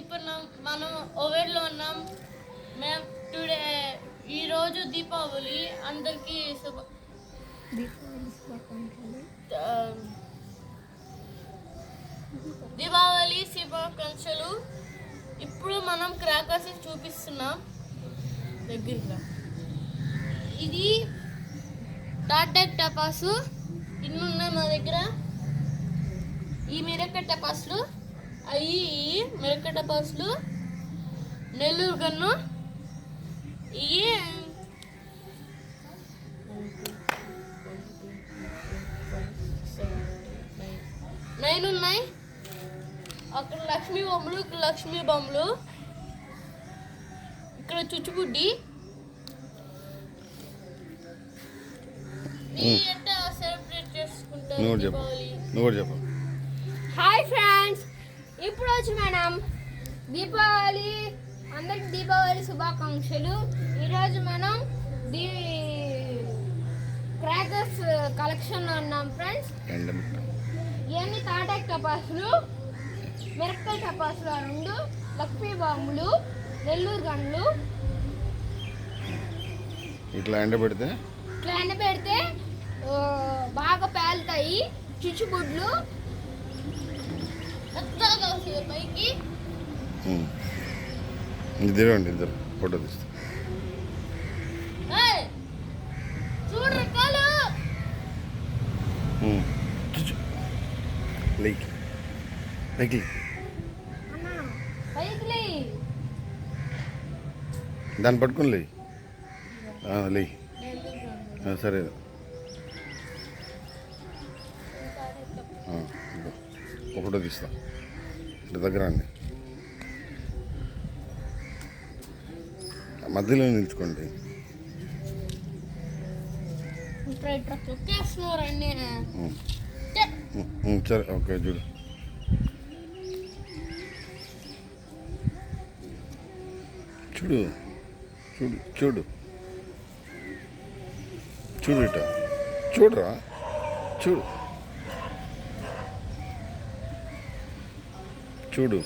ఇప్పుడు మనం ఓవెన్లో ఉన్నాం. మేము టుడే ఈరోజు దీపావళి. అందరికీ శుభ దీపావళి శుభాకాంక్షలు. ఇప్పుడు మనం క్రాకర్స్ చూపిస్తున్నాం. దగ్గరగా. ఇది టాటెక్ టపాసు. ఇన్ని ఉన్నాయి మా దగ్గర. ఈ మిరక్క టపాసులు. అవి ఈ మిరక్క టపాసులు నెల్లూరు గన్ను ఇవి నైన్ ఉన్నాయి. అక్కడ లక్ష్మీ బొమ్మలు ఇక్కడ లక్ష్మీ బొమ్మలు ఇక్కడ చుచ్చుబుడ్డి. సెలబ్రేట్ చేసుకుంటారు నువ్వు చెప్పు. నువ్వు కూడా ఇప్పుడు వచ్చి మనం దీపావళి అందరికి దీపావళి శుభాకాంక్షలు. ఈరోజు మనం దీ క్రాకర్స్ కలెక్షన్లో ఉన్నాం ఫ్రెండ్స్ ఇవన్నీ తాటాక్ టపాసులు మిరపకాయ టపాసులు రెండు లక్ష్మీ బాంబులు నెల్లూరు గన్లు ఇట్లా ఎండబెడితే ఇట్లా ఎండబెడితే బాగా పేలుతాయి. చుచ్చుబుడ్లు పెద్దగా వస్తుంది పైకి. ఉమ్. ఇది తిరగండి ఇద్దరు ఫోటో తీస్తా. లైక్ లైక్ దాన్ని పట్టుకుని లే. లే. సరే. ఫోటో తీస్తా. ఇటు దగ్గర అండి మధ్యలో నిల్చుకోండి. సరే ఓకే చూడు. చూడు చూడు చూడు. చూడు ఇట. చూడరా. చూడు. చూడు.